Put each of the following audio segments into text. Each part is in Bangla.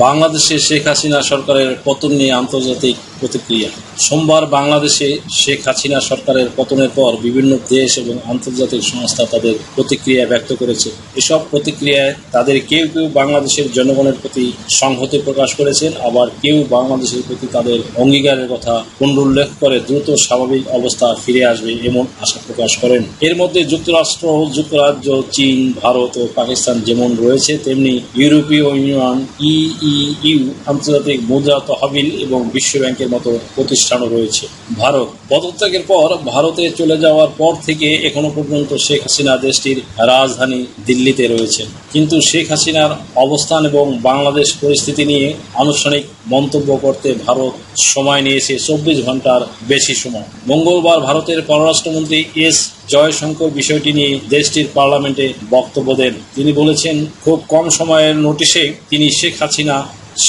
বাংলাদেশে শেখ হাসিনা সরকারের পতন নিয়ে আন্তর্জাতিক প্রতিক্রিয়া। সোমবার বাংলাদেশে শেখ হাসিনা সরকারের পতনের পর বিভিন্ন দেশ এবং আন্তর্জাতিক সংস্থা তাদের প্রতিক্রিয়া ব্যক্ত করেছে। এসব প্রতিক্রিয়ায় তাদের কেউ কেউ বাংলাদেশের জনগণের প্রতি সংহতি প্রকাশ করেছেন, আবার কেউ বাংলাদেশের প্রতি তাদের অঙ্গীকারের কথা পুনরুল্লেখ করে দ্রুত স্বাভাবিক অবস্থা ফিরে আসবে এমন আশা প্রকাশ করেন। এর মধ্যে যুক্তরাষ্ট্র, যুক্তরাজ্য, চীন, ভারত ও পাকিস্তান যেমন রয়েছে, তেমনি ইউরোপীয় ইউনিয়ন ইইউ আন্তর্জাতিক মুদ্রা তহবিল এবং বিশ্ব ব্যাংকের মতো প্রতিষ্ঠানও রয়েছে। ভারত পদত্যাগের পর ভারতে চলে যাওয়ার পর থেকে এখনও পর্যন্ত শেখ হাসিনা দেশটির রাজধানী দিল্লিতে রয়েছেন। কিন্তু শেখ হাসিনার অবস্থান এবং বাংলাদেশ পরিস্থিতি নিয়ে আনুষ্ঠানিক মন্তব্য করতে ভারত সময় নিয়েছে চব্বিশ ঘণ্টার বেশি সময়। মঙ্গলবার ভারতের পররাষ্ট্রমন্ত্রী এস জয়শঙ্কর বিষয়টি নিয়ে দেশটির পার্লামেন্টে বক্তব্য দেন। তিনি বলেছেন, খুব কম সময়ের নোটিশে তিনি শেখ হাসিনা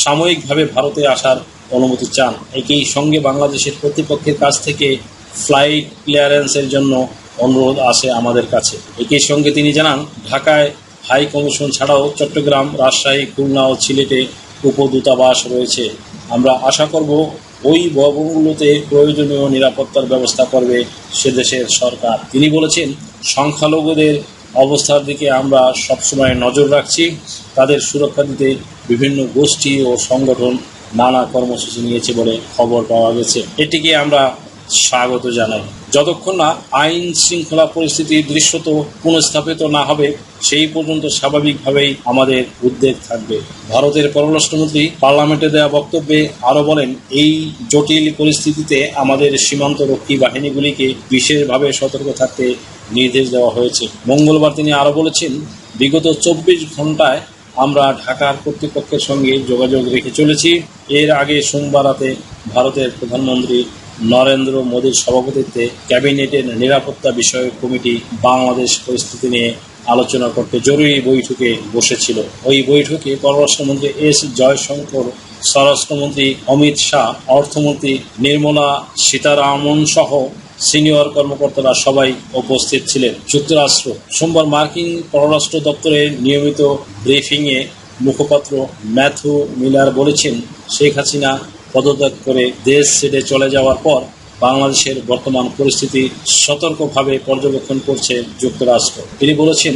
সাময়িকভাবে ভারতে আসার অনুমতি চান। একই সঙ্গে বাংলাদেশের কর্তৃপক্ষের কাছ থেকে ফ্লাইট ক্লিয়ারেন্সের জন্য অনুরোধ আসে আমাদের কাছে। একই সঙ্গে তিনি জানান, ঢাকায় হাই কমিশন ছাড়াও চট্টগ্রাম, রাজশাহী, খুলনা ও সিলেটে উপদূতাবাস রয়েছে। আমরা আশা করব ওই ভবনগুলোতে প্রয়োজনীয় নিরাপত্তার ব্যবস্থা করবে সে দেশের সরকার। তিনি বলেছেন, সংখ্যালঘুদের অবস্থার দিকে আমরা সবসময় নজর রাখছি। তাদের সুরক্ষা দিতে বিভিন্ন গোষ্ঠী ও সংগঠন নানা কর্মসূচি নিয়েছে বলে খবর পাওয়া গেছে। এটিকে আমরা স্বাগত জানাই। যতক্ষণ না আইন শৃঙ্খলা পরিস্থিতি দৃশ্যত পুনঃস্থাপিত না হবে, সেই পর্যন্ত স্বাভাবিকভাবেই আমাদের উদ্বেগ থাকবে। ভারতের পররাষ্ট্রমন্ত্রী পার্লামেন্টে দেওয়া বক্তব্যে আরও বলেন, এই জটিল পরিস্থিতিতে আমাদের সীমান্তরক্ষী বাহিনীগুলিকে বিশেষভাবে সতর্ক থাকতে নির্দেশ দেওয়া হয়েছে। মঙ্গলবার তিনি আরও বলেছেন, বিগত চব্বিশ ঘন্টায় আমরা ঢাকার কর্তৃপক্ষের সঙ্গে যোগাযোগ রেখে চলেছি। এর আগে সোমবার রাতে ভারতের প্রধানমন্ত্রী নরেন্দ্র মোদীর সভাপতিত্বে ক্যাবিনেটের নিরাপত্তা বিষয়ক কমিটি বাংলাদেশ পরিস্থিতি নিয়ে আলোচনা করতে জরুরি বৈঠকে বসেছিল। ওই বৈঠকে পররাষ্ট্রমন্ত্রী এস জয়শঙ্কর, স্বরাষ্ট্রমন্ত্রী অমিত শাহ, অর্থমন্ত্রী নির্মলা সীতারামন সহ সিনিয়র কর্মকর্তারা সবাই উপস্থিত ছিলেন। যুক্তরাষ্ট্র, সোমবার মার্কিন পররাষ্ট্র দপ্তরের নিয়মিত ব্রিফিংয়ে মুখপাত্র ম্যাথু মিলার বলেছেন, শেখ হাসিনা পদত্যাগ করে দেশ ছেড়ে চলে যাওয়ার পর বাংলাদেশের বর্তমান পরিস্থিতি সতর্কভাবে পর্যবেক্ষণ করছে যুক্তরাষ্ট্র। তিনি বলেছেন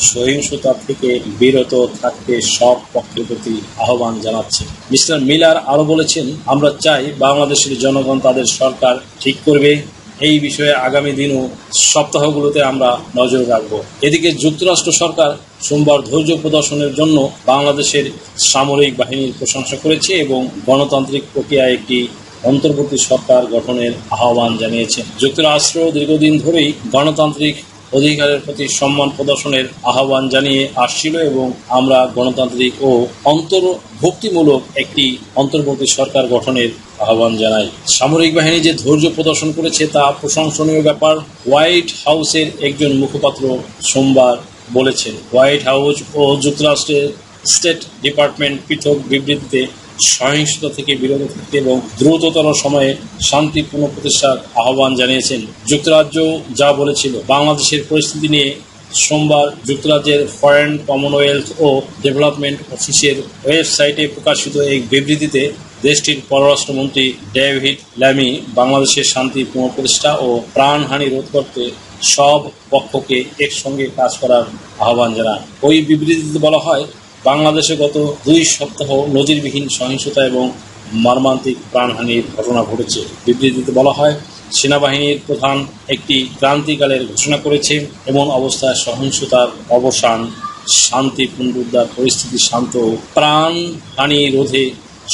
সহিংসতা থেকে বিরত থাকতে সব পক্ষের প্রতি আহ্বান জানাচ্ছে। মিস্টার মিলার আরও বলেছেন, আমরা চাই বাংলাদেশের জনগণ তাদের সরকার ঠিক করবে। এই বিষয়ে আগামী দিনও সপ্তাহগুলোতে আমরা নজর রাখব। এদিকে যুক্তরাষ্ট্র সরকার সোমবার ধৈর্য প্রদর্শনের জন্য বাংলাদেশের সামরিক বাহিনীর প্রশংসা করেছে এবং গণতান্ত্রিক প্রক্রিয়ায় একটি অন্তর্বর্তী সরকার গঠনের আহ্বান জানিয়েছে। যুক্তরাষ্ট্র দীর্ঘদিন ধরেই গণতান্ত্রিক অধিকারের প্রতি সম্মান প্রদর্শনের আহ্বান জানিয়ে আসছিল এবং আমরা গণতান্ত্রিক ও অন্তর্ভুক্তিমূলক একটি অন্তর্বর্তী সরকার গঠনের আহ্বান জানাই। সামরিক বাহিনী যে ধৈর্য প্রদর্শন করেছে তা প্রশংসনীয় ব্যাপার, হোয়াইট হাউসের একজন মুখপাত্র সোমবার বলেছেন। হোয়াইট হাউস ও যুক্তরাষ্ট্রের স্টেট ডিপার্টমেন্ট পৃথক বিবৃতিতে সহিংসতা থেকে বিরত থাকতে এবং দ্রুততর সময়ে শান্তিপূর্ণ প্রতিষ্ঠার আহ্বান জানিয়েছেন। যুক্তরাজ্য যা বলেছিল, বাংলাদেশের পরিস্থিতি নিয়ে সোমবার যুক্তরাজ্যের ফরেন কমনওয়েলথ ও ডেভেলপমেন্ট অফিসের ওয়েবসাইটে প্রকাশিত এক বিবৃতিতে দেশটির পররাষ্ট্রমন্ত্রী ডেভিড ল্যামি বাংলাদেশের শান্তি পুনঃপ্রতিষ্ঠা ও প্রাণহানি রোধ করতে সব পক্ষকে একসঙ্গে কাজ করার আহ্বান জানান। ওই বিবৃতিতে বলা হয় বাংলাদেশে গত দুই সপ্তাহ নজিরবিহীন সহিংসতা এবং মর্মান্তিক প্রাণহানির ঘটনা ঘটেছে। বিবৃতিতে বলা হয়, সেনাবাহিনীর প্রধান একটি ক্রান্তিকালের ঘোষণা করেছে, এমন অবস্থায় সহিংসতার অবসান শান্তি পুনরুদ্ধার পরিস্থিতি শান্ত প্রাণহানি রোধে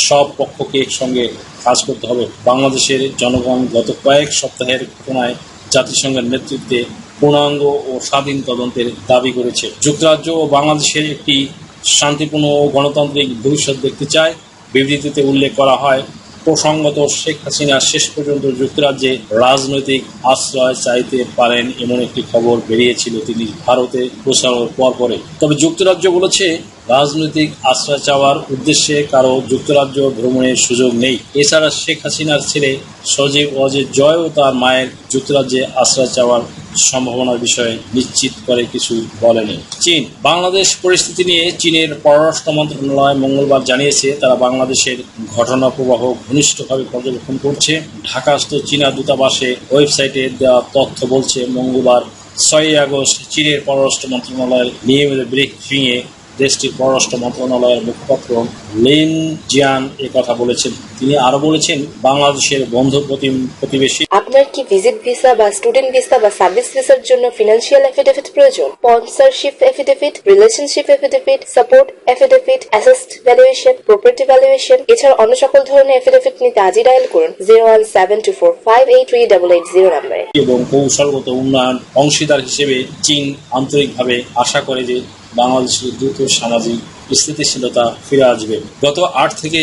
সব পক্ষকে একসঙ্গে কাজ করতে হবে। বাংলাদেশের জনগণ গত কয়েক সপ্তাহের ঘটনায় জাতিসংঘের নেতৃত্বে পূর্ণাঙ্গ ও স্বাধীন তদন্তের দাবি করেছে। যুক্তরাজ্য ও বাংলাদেশের একটি শান্তিপূর্ণ ও গণতান্ত্রিক ভবিষ্যৎ দেখতে চায়। বিবৃতিতে উল্লেখ করা হয়, প্রসঙ্গত শেখ হাসিনা শেষ পর্যন্ত যুক্তরাজ্যে রাজনৈতিক আশ্রয় চাইতে পারেন এমন একটি খবর বেরিয়েছিল। তিনি ভারতে প্রসারণ পর পরে তবে যুক্তরাজ্য বলেছে রাজনৈতিক আশ্রয় চাওয়ার উদ্দেশ্যে কারও যুক্তরাজ্য ভ্রমণের সুযোগ নেই। এছাড়া শেখ হাসিনার ছেলে সজীব অজিত জয়ও তার মায়ের যুক্তরাজ্যে আশ্রয় চাওয়ার সম্ভাবনার বিষয়ে নিশ্চিত করে কিছু বলেনি। চীন। বাংলাদেশ পরিস্থিতি নিয়ে চীনের পররাষ্ট্র মন্ত্রণালয় মঙ্গলবার জানিয়েছে, তারা বাংলাদেশের ঘটনা প্রবাহ ঘনিষ্ঠভাবে পর্যবেক্ষণ করছে। ঢাকাস্থ চীনা দূতাবাসে ওয়েবসাইটে দেওয়া তথ্য বলছে, মঙ্গলবার ছয়ই আগস্ট চীনের পররাষ্ট্র মন্ত্রণালয়ের নিয়মিত ব্রিফিংয়ে দেশটির পররাষ্ট্র মন্ত্রণালয়ের মুখপাত্র লিন জিয়ান এ কথা বলেছেন। তিনি আরও বলেছেন বাংলাদেশের বন্ধু প্রতিবেশী আপনার কি ভিজিট ভিসা বা স্টুডেন্ট ভিসা বা সার্ভিস ভিসার জন্য ফিনান্সিয়াল এফিডেভিট প্রয়োজন? Sponsorship affidavit relationship affidavit support affidavit asset valuation property valuation এছাড়া অন্য সকল ধরনের এফিডেভিট নিতে আজই ডায়াল করুন zero one seven two four five eight three double eight zero নাম্বারে। এবং কৌশলগত উন্নয়ন অংশীদার হিসেবে চীন আন্তরিকভাবে আশা করে যে বাংলাদেশের দ্রুত সামাজিক স্থিতিশীলতা ফিরে আসবে। গত আট থেকে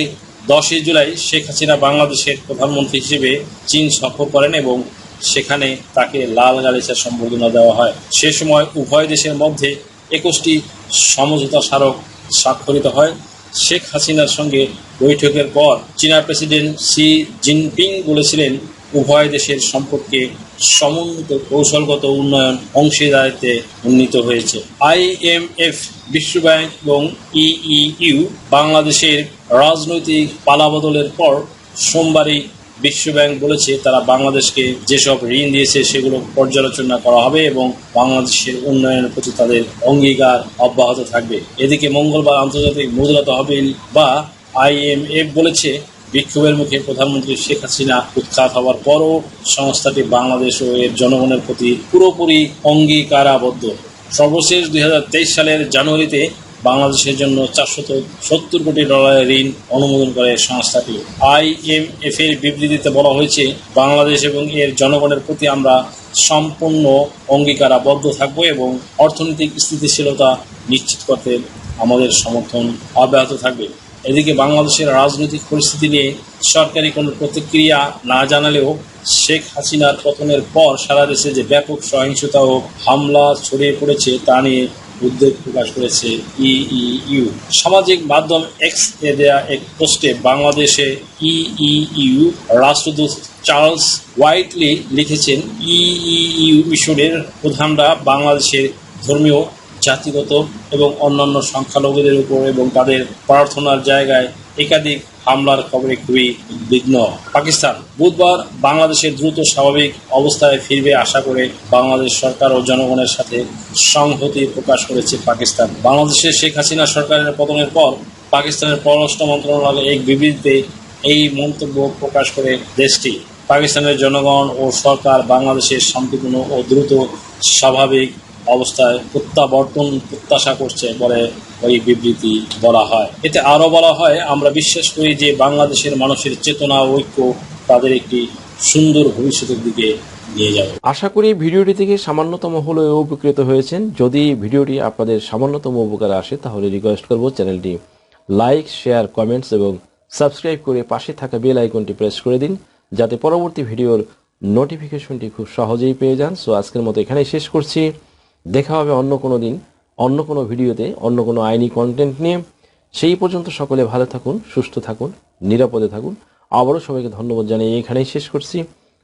দশই জুলাই শেখ হাসিনা বাংলাদেশের প্রধানমন্ত্রী হিসেবে চীন সফর করেন এবং সেখানে তাকে লাল গালিচা সম্বর্ধনা দেওয়া হয়। সে সময় উভয় দেশের মধ্যে একুশটি সমঝোতা স্মারক স্বাক্ষরিত হয়। শেখ হাসিনার সঙ্গে বৈঠকের পর চীনা প্রেসিডেন্ট সি জিনপিং বলেছিলেন উভয় দেশের সম্পর্কে সমন্বিত কৌশলগত উন্নয়ন অংশীদারিত্বে উন্নীত হয়েছে। আইএমএফ বিশ্বব্যাংক এবং ইইউ বাংলাদেশের রাজনৈতিক পালাবদলের পর সোমবারই বিশ্বব্যাংক বলেছে তারা বাংলাদেশকে যেসব ঋণ দিয়েছে সেগুলো পর্যালোচনা করা হবে এবং বাংলাদেশের উন্নয়নের প্রতি তাদের অঙ্গীকার অব্যাহত থাকবে। এদিকে মঙ্গলবার আন্তর্জাতিক মুদ্রা তহবিল বা আইএমএফ বলেছে বিক্ষোভের মুখে প্রধানমন্ত্রী শেখ হাসিনা উৎখাত হওয়ার পরও সংস্থাটি বাংলাদেশ ও এর জনগণের প্রতি পুরোপুরি অঙ্গীকারাবদ্ধ। সর্বশেষ দু হাজার তেইশ সালের জানুয়ারিতে বাংলাদেশের জন্য চারশত সত্তর কোটি ডলারের ঋণ অনুমোদন করে সংস্থাটি। আইএমএফ এর বিবৃতিতে বলা হয়েছে, বাংলাদেশ এবং এর জনগণের প্রতি আমরা সম্পূর্ণ অঙ্গীকারাবদ্ধ থাকব এবং অর্থনৈতিক স্থিতিশীলতা নিশ্চিত করতে আমাদের সমর্থন অব্যাহত থাকবে। এদিকে বাংলাদেশের রাজনৈতিক পরিস্থিতি নিয়ে সরকারি কোনো প্রতিক্রিয়া না জানালেও শেখ হাসিনার পতনের পর সারা দেশে যে ব্যাপক সহিংসতা ও হামলা ছড়িয়ে পড়েছে তা নিয়ে উদ্বেগ প্রকাশ করেছে ইইউ সামাজিক মাধ্যম এক্স এ দেয়া এক পোস্টে বাংলাদেশে ইইউ রাষ্ট্রদূত চার্লস হোয়াইটলি লিখেছেন ইইউ মিশনের প্রধানরা বাংলাদেশের ধর্মীয় জাতিগত এবং অন্যান্য সংখ্যালঘুদের উপর এবং তাদের প্রার্থনার জায়গায় একাধিক হামলার খবরে খুবই উদ্বিগ্ন পাকিস্তান, বুধবার বাংলাদেশের দ্রুত স্বাভাবিক অবস্থায় ফিরবে আশা করে বাংলাদেশ সরকার ও জনগণের সাথে সংহতি প্রকাশ করেছে পাকিস্তান। বাংলাদেশের শেখ হাসিনা সরকারের পতনের পর পাকিস্তানের পররাষ্ট্র মন্ত্রণালয় এক বিবৃতিতে এই মন্তব্য প্রকাশ করে দেশটি। পাকিস্তানের জনগণ ও সরকার বাংলাদেশের শান্তিপূর্ণ ও দ্রুত স্বাভাবিক অবস্থায় প্রত্যাবর্তন প্রত্যাশা করছে বলে ওই বিবৃতি বলা হয়। এতে আরও বলা হয়, আমরা বিশ্বাস করি যে বাংলাদেশের মানুষের চেতনা ঐক্য তাদের একটি সুন্দর ভবিষ্যতের দিকে নিয়ে যাবে। আশা করি ভিডিওটি থেকে সামান্যতম হলেও উপকৃত হয়েছেন। যদি ভিডিওটি আপনাদের সামান্যতম উপকারে আসে, তাহলে রিকোয়েস্ট করব চ্যানেলটি লাইক শেয়ার কমেন্টস এবং সাবস্ক্রাইব করে পাশে থাকা বেল আইকনটি প্রেস করে দিন, যাতে পরবর্তী ভিডিওর নোটিফিকেশনটি খুব সহজেই পেয়ে যান। সো আজকের মতো এখানেই শেষ করছি। দেখা হবে অন্য কোনো দিন, অন্য কোনো ভিডিওতে, অন্য কোনো আইনি কন্টেন্ট নিয়ে। সেই পর্যন্ত সকলে ভালো থাকুন, সুস্থ থাকুন, নিরাপদে থাকুন। আবারও সবাইকে ধন্যবাদ জানিয়ে এখানেই শেষ করছি।